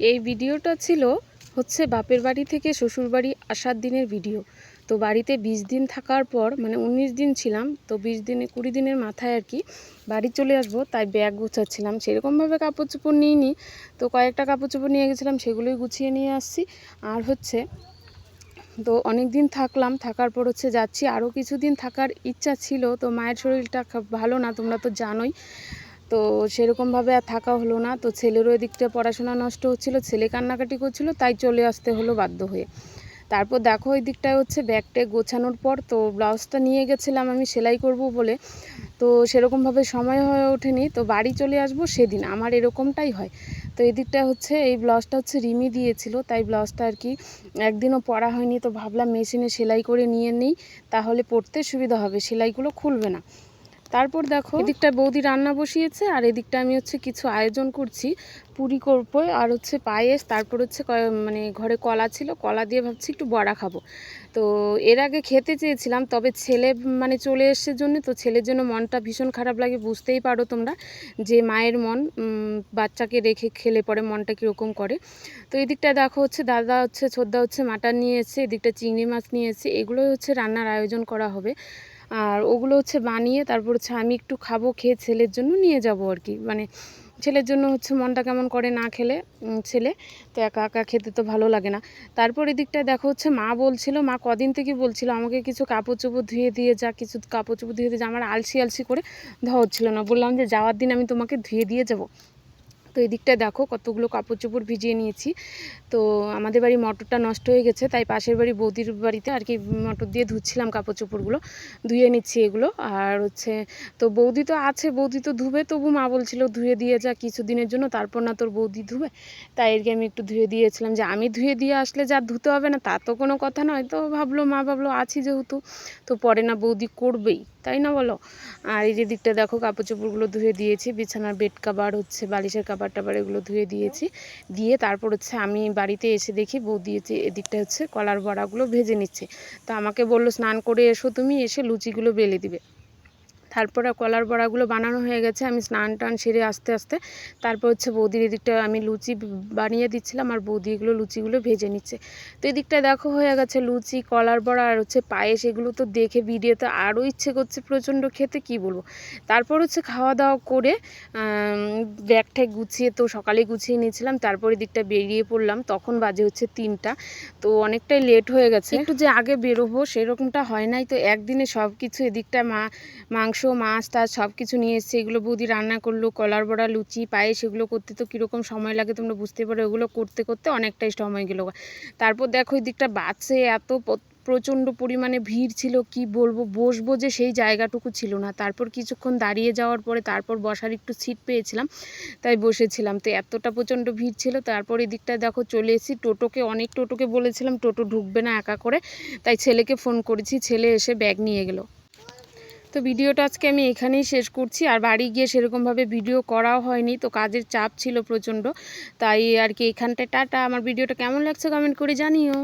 এই ভিডিওটা ছিল হচ্ছে বাপের বাড়ি থেকে শ্বশুর বাড়ি আসার দিনের ভিডিও। তো বাড়িতে বিশ দিন থাকার পর মানে উনিশ দিন ছিলাম, তো বিশ দিনে, কুড়ি দিনের মাথায় আর কি বাড়ি চলে আসব, তাই ব্যাগ গুছাচ্ছিলাম। সেরকমভাবে কাপড় চোপড় নিইনি, তো কয়েকটা কাপড় চোপড় নিয়ে গেছিলাম, সেগুলোই গুছিয়ে নিয়ে আসছি। আর হচ্ছে, তো অনেক দিন থাকলাম, থাকার পর হচ্ছে যাচ্ছি। আরও কিছুদিন থাকার ইচ্ছা ছিল, তো মায়ের শরীরটা ভালো না, তোমরা তো জানোই। তো সেরকমভাবে আর থাকা হলো না। তো ছেলেরও এদিকটা পড়াশোনা নষ্ট হচ্ছিল, ছেলে কান্নাকাটি করছিল, তাই চলে আসতে হলো বাধ্য হয়ে। তারপর দেখো ওই দিকটায় হচ্ছে ব্যাগটা গোছানোর পর তো ব্লাউজটা নিয়ে গেছিলাম আমি সেলাই করব বলে। তো সেরকমভাবে সময় হয়ে ওঠেনি, তো বাড়ি চলে আসব সেদিন, আমার এরকমটাই হয়। তো এই দিকটা হচ্ছে এই ব্লাউজটা হচ্ছে রিমি দিয়েছিল, তাই ব্লাউজটা আর কি একদিনও পরা হয়নি, তো ভাবলাম মেশিনে সেলাই করে নিয়ে নিই, তাহলে পরতে সুবিধা হবে, সেলাইগুলো খুলবে না। তারপর দেখো এদিকটা বৌদি রান্না বসিয়েছে, আর এদিকটা আমি হচ্ছে কিছু আয়োজন করছি। পুরি করব, আর হচ্ছে পায়েস, তারপর হচ্ছে মানে ঘরে কলা ছিল, কলা দিয়ে ভাবছি একটু বড়া খাব। তো এর আগে খেতে চেয়েছিলাম, তবে ছেলে মানে চলে এসছে জন্য, তো ছেলের জন্য মনটা ভীষণ খারাপ লাগে, বুঝতেই পারো তোমরা যে মায়ের মন বাচ্চাকে রেখে খেলে পরে মনটা কীরকম করে। তো এদিকটা দেখো হচ্ছে দাদা হচ্ছে ছোদ্দা হচ্ছে মাটন নিয়ে এসছে এদিকটা চিংড়ি মাছ নিয়ে এসছে, এগুলোই হচ্ছে রান্নার আয়োজন করা হবে। আর ওগুলো হচ্ছে বানিয়ে তারপর হচ্ছে আমি একটু খাব, খেয়ে ছেলের জন্য নিয়ে যাব আর কি। মানে ছেলের জন্য হচ্ছে মনটা কেমন করে না খেলে ছেলে তো একা একা খেতে তো ভালো লাগে না। তারপর এদিকটায় দেখো হচ্ছে মা বলছিল, মা কদিন থেকে বলছিল, আমাকে কিছু কাপড় চোপড় ধুয়ে দিয়ে যা, কিছু কাপড় চোপড় ধুয়ে দিয়ে যা। আমার আলসি আলসি করে ধোয়া হচ্ছিল না। বললাম যে, যাওয়ার দিন আমি তোমাকে ধুয়ে দিয়ে যাব। তো এদিকটায় দেখো কতগুলো কাপড় চোপড় ভিজিয়ে নিয়েছি। তো আমাদের বাড়ি মটরটা নষ্ট হয়ে গেছে, তাই পাশের বাড়ি বৌদির বাড়িতে আর কি মটর দিয়ে ধুচ্ছিলাম কাপড় চোপড়গুলো ধুয়ে নিচ্ছি এগুলো। আর হচ্ছে, তো বৌদি তো আছে, বৌদি তো ধুবে, তবু মা বলছিল ধুয়ে দিয়ে যা কিছুদিনের জন্য, তারপর না তোর বৌদি ধুবে। তাই কি আমি একটু ধুয়ে দিয়েছিলাম, যে আমি ধুয়ে দিয়ে আসলে যা ধুতে হবে না, তা তো কোনো কথা নয়। তো ভাবলো, মা ভাবলো, আছি যেহেতু, তো পরে না বৌদি করবেই, তাই না বলো? আর এই যে দিকটা দেখো কাপড় চোপড়গুলো ধুয়ে দিয়েছি, বিছানার বেড কাবার হচ্ছে, বালিশের কাভার টাবার এগুলো ধুয়ে দিয়েছি। দিয়ে তারপর হচ্ছে আমি বাড়িতে এসে দেখি বউ দিয়েছে এদিকটা হচ্ছে কলার বড়াগুলো ভেজে নিচ্ছে। তো আমাকে বলল, স্নান করে এসো তুমি, এসে লুচিগুলো বেলে দিবে। তারপরে কলার বড়াগুলো বানানো হয়ে গেছে, আমি স্নান টান সেরে আস্তে আস্তে তারপর হচ্ছে বৌদির এদিকটা আমি লুচি বানিয়ে দিচ্ছিলাম আর বৌদি এগুলো লুচিগুলো ভেজে নিচ্ছে। তো এদিকটা দেখো হয়ে গেছে লুচি, কলার বড়া আর হচ্ছে পায়েস, এগুলো তো দেখে ভিডিওতে আরও ইচ্ছে করছে প্রচণ্ড খেতে, কি বলব? তারপর হচ্ছে খাওয়া দাওয়া করে ব্যাগ ট্যাগ গুছিয়ে তো সকালে গুছিয়ে নিয়েছিলাম, তারপর এদিকটা বেরিয়ে পড়লাম, তখন বাজে হচ্ছে তিনটা। তো অনেকটাই লেট হয়ে গেছে। একটু যে আগে বেরোবো সেরকমটা হয় নাই, তো একদিনে সব কিছু এদিকটা মা, মাংস মাছ টাছ সব কিছু নিয়ে এসছে। এগুলো বৌদি রান্না করল, কলার বড়া, লুচি পায়ে সেগুলো করতে তো কীরকম সময় লাগে তোমরা বুঝতে পারো। এগুলো করতে করতে অনেকটাই সময় গেলো। তারপর দেখো এই দিকটা বাসে এত প্রচণ্ড পরিমাণে ভিড় ছিল, কি বলব? বসবো যে সেই জায়গাটুকু ছিল না। তারপর কিছুক্ষণ দাঁড়িয়ে যাওয়ার পরে তারপর বসার একটু সিট পেয়েছিলাম, তাই বসেছিলাম। তো এতটা প্রচণ্ড ভিড় ছিল, তারপর এদিকটা দেখো চলে এসেছি। টোটোকে, অনেক টোটোকে বলেছিলাম, টোটো ঢুকবে না একা করে। তাই ছেলেকে ফোন করেছি, ছেলে এসে ব্যাগ নিয়ে গেলো। তো ভিডিওটা আজকে আমি এখানেই শেষ করছি। আর বাড়ি গিয়ে সেরকমভাবে ভিডিও করাও হয়নি, তো কাজের চাপ ছিল প্রচণ্ড। তাই আর কি এখানটায় টাটা। আমার ভিডিওটা কেমন লাগছে কমেন্ট করে জানিও।